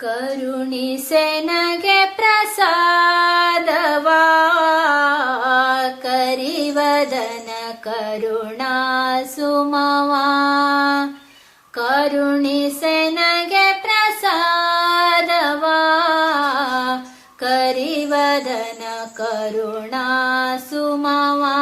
ಕರುಣಿಸೆ ನಗೆ ಪ್ರಸಾದವಾ ಕರಿವದನ ಕರುಣಾ ಸುಮವಾ ಕರುಣಿಸೆ ನಗೆ ಪ್ರಸಾದವಾ ಕರಿವದನ ಕರುಣಾ ಸುಮವಾ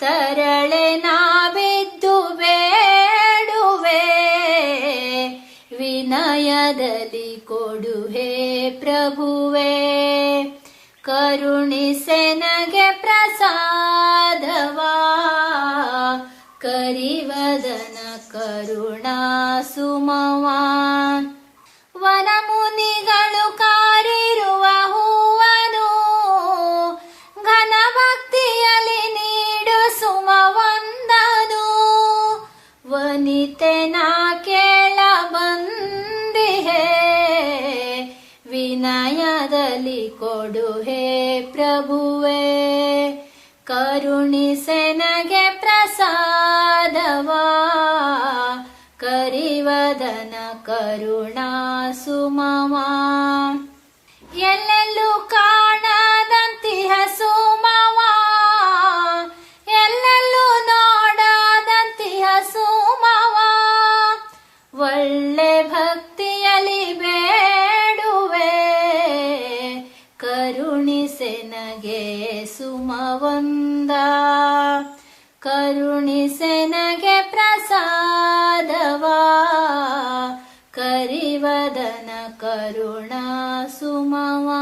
ತರಳೆ ನಾ ಬಿದ್ದು ಬೇಡುವೆ ವಿನಯದಲ್ಲಿ ಕೊಡು ಹೇ ಪ್ರಭುವೇ ಕರುಣಿಸೆ ನಗೆ ಪ್ರಸಾದವಾ ಕರಿವದನ ಕರುಣಾ ಸುಮವಾ ವನಮುನಿಗಳು ಈತನ ಕೇಳ ಬಂದಿಹೆ ವಿನಯದಲ್ಲಿ ಕೊಡುಹೆ ಪ್ರಭುವೆ. ಕರುಣಿಸೆನಗೆ ಪ್ರಸಾದವಾ ಕರಿವದನ ಕರುಣಾ ಸುಮವಾ. ಎಲ್ಲ ಸುಮವಂದ ಕರುಣಿಸೆ ನಗೆ ಪ್ರಸಾದವಾ ಕರಿವದನ ಕರುಣಾ ಸುಮವಾ